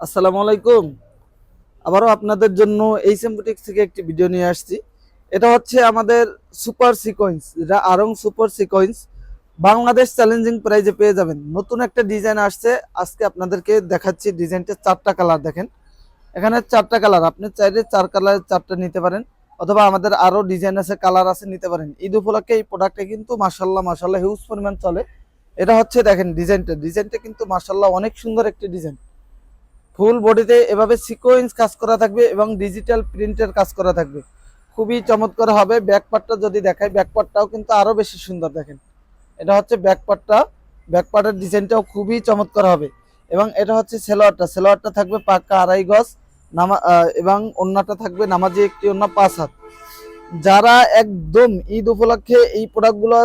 আসসালামু আলাইকুম। আবারও আপনাদের জন্য এই বুটিক্স থেকে একটি ভিডিও নিয়ে আসছি। এটা হচ্ছে আমাদের সুপার সিকোয়েন্স যেটা Aarong super sequence Bangladesh challenging প্রাইজে পেয়ে যাবেন। নতুন একটা ডিজাইন আসছে। আজকে আপনাদেরকে দেখাচ্ছি ডিজাইনটা চারটা কালার দেখেন। এখানে চারটা কালার আপনি চাইলে চার কালারের চারটা নিতে পারেন। অথবা আমাদের আরও ডিজাইন আছে কালার আছে নিতে পারেন। ঈদ উপলক্ষে এই প্রোডাক্টটা কিন্তু মাসাল্লাহ মাসাল্লাহ হিউজ পরিমাণ চলে। এটা হচ্ছে দেখেন ডিজাইনটা ডিজাইনটা কিন্তু মাসাল্লাহ অনেক সুন্দর একটি ডিজাইন ফুল বডিতে এভাবে সিকোয়েন্স কাজ করা থাকবে এবং ডিজিটাল প্রিন্টের কাজ করা থাকবে। খুবই চমৎকার হবে। ব্যাক পার্টটা যদি দেখাই ব্যাক পার্টটাও কিন্তু আরও বেশি সুন্দর দেখেন। এটা হচ্ছে ব্যাক পার্টটা ব্যাক পার্টের ডিজাইনটাও খুবই চমৎকার হবে। এবং এটা হচ্ছে সেলোয়ারটা সেলোয়ারটা থাকবে পাক্কা আড়াই গজ। নামা এবং অন্যটা থাকবে নামাজি একটি অন্য পাঁচ হাত। যারা একদম ঈদ উপলক্ষে এই প্রোডাক্টগুলো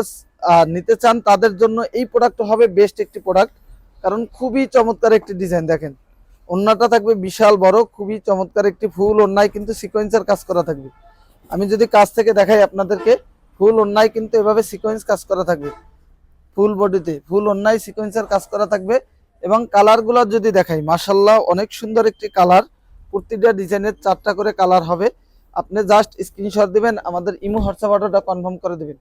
নিতে চান, তাদের জন্য এই প্রোডাক্ট হবে বেস্ট একটি প্রোডাক্ট কারণ খুবই চমৎকার একটি ডিজাইন দেখেন। ওন্নাটা থাকবে বিশাল বড়, খুবই চমৎকার একটি ফুল ওন্নায় কিন্তু সিকোয়েন্সের কাজ করা থাকবে। আমি যদি কাছ থেকে দেখাই আপনাদেরকে, ফুল ওন্নায় কিন্তু এভাবে সিকোয়েন্স কাজ করা থাকবে। ফুল বডিতে ফুল অন্যায় সিকোয়েন্সের কাজ করা থাকবে এবং কালারগুলো যদি দেখাই মাসাল্লাহ অনেক সুন্দর একটি কালার প্রতিটা ডিজাইনের চারটা করে কালার হবে। আপনি জাস্ট স্ক্রিনশট দিবেন, আমাদের ইমো হোয়াটসঅ্যাপ অর্ডারটা কনফার্ম করে দেবেন।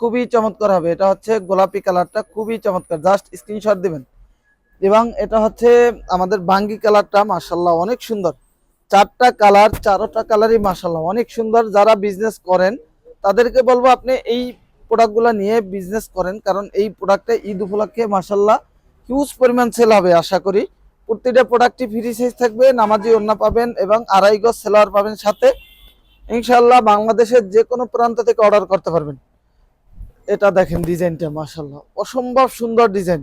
খুবই চমৎকার হবে, এটা হচ্ছে গোলাপি কালারটা খুবই চমৎকার। জাস্ট স্ক্রিনশট দিবেন। এবং এটা হচ্ছে আমাদের বাঙ্গি কালারটা মাসাল্লাহ অনেক সুন্দর। চারটা কালার, চারোটা কালারই মাসাল্লাহ অনেক সুন্দর। যারা বিজনেস করেন, তাদেরকে বলব আপনি এই প্রোডাক্টগুলো নিয়ে বিজনেস করেন, কারণ এই প্রোডাক্টটা ঈদ উপলক্ষে মাসাল্লাহ হিউজ পরিমাণ সেল হবে, আশা করি। প্রতিটা প্রোডাক্টটি ফ্রি সাইজ থাকবে, নামাজি ওন্না পাবেন এবং আড়াই গজ সেলার পাবেন সাথে। ইনশাল্লাহ বাংলাদেশের যে কোনো প্রান্ত থেকে অর্ডার করতে পারবেন। এটা দেখেন ডিজাইনটা মাসাল্লাহ অসম্ভব সুন্দর ডিজাইন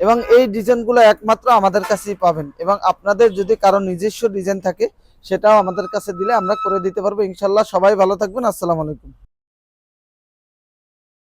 এবং এই ডিজাইনগুলো একমাত্র আমাদের কাছেই পাবেন। এবং আপনাদের যদি কারও নিজস্ব ডিজাইন থাকে, সেটাও আমাদের কাছে দিলে আমরা করে দিতে পারব। ইনশাল্লাহ সবাই ভালো থাকবেন। আসসালামু আলাইকুম।